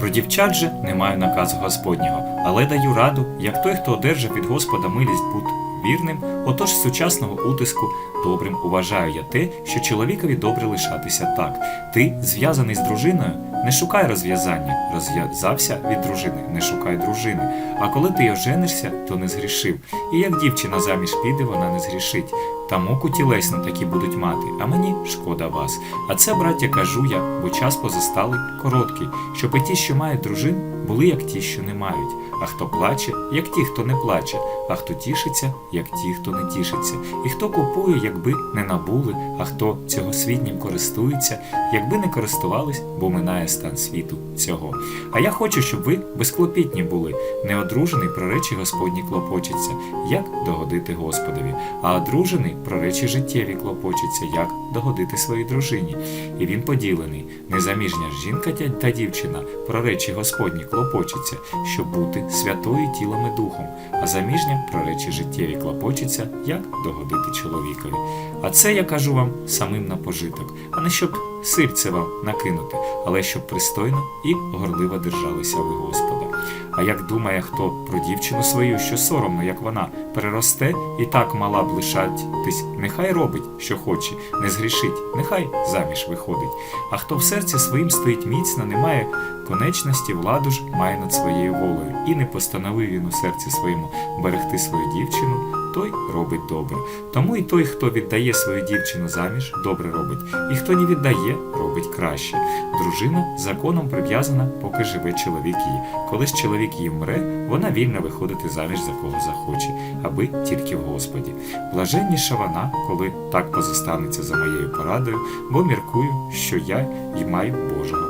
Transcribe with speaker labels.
Speaker 1: Про дівчат же не маю наказу Господнього, але даю раду, як той, хто одержав від Господа милість бути вірним, отож з сучасного утиску добрим уважаю я те, що чоловікові добре лишатися так. Ти, зв'язаний з дружиною, не шукай розв'язання, розв'язався від дружини, не шукай дружини. А коли ти оженишся, то не згрішив. І як дівчина заміж піде, вона не згрішить. Та муку тілесну такі будуть мати, а мені шкода вас. А це, браття, кажу я, бо час позастали короткий, щоб і ті, що мають дружин, були як ті, що не мають. А хто плаче, як ті, хто не плаче, а хто тішиться, як ті, хто не тішиться. І хто купує, якби не набули, а хто цього світнім користується, якби не користувались, бо минає стан світу цього. А я хочу, щоб ви безклопітні були, неодружений про речі Господні клопочеться, як догодити Господові, а одружений про речі життєві клопочеться, як догодити своїй дружині. І він поділений. Незаміжня жінка та дівчина про речі Господні клопочеться, щоб бути святою тілом і духом, а заміжня про речі життєві клопочеться, як догодити чоловікові. А це я кажу вам самим на пожиток, а не щоб сильце вам накинути, але щоб пристойно і горливо держалися ви Господа. А як думає хто про дівчину свою, що соромно, як вона переросте і так мала б лишатись, нехай робить, що хоче, не згрішить, нехай заміж виходить. А хто в серці своїм стоїть міцно, не має конечності, владу ж має над своєю волею, і не постановив він у серці своєму берегти свою дівчину, той робить добре. Тому і той, хто віддає свою дівчину заміж, добре робить, і хто не віддає, робить краще. Дружина законом прив'язана, поки живе чоловік її. Коли ж чоловік її мре, вона вільна виходити заміж за кого захоче, аби тільки в Господі. Блаженніша вона, коли так позостанеться за моєю порадою, бо міркую, що я й маю Божого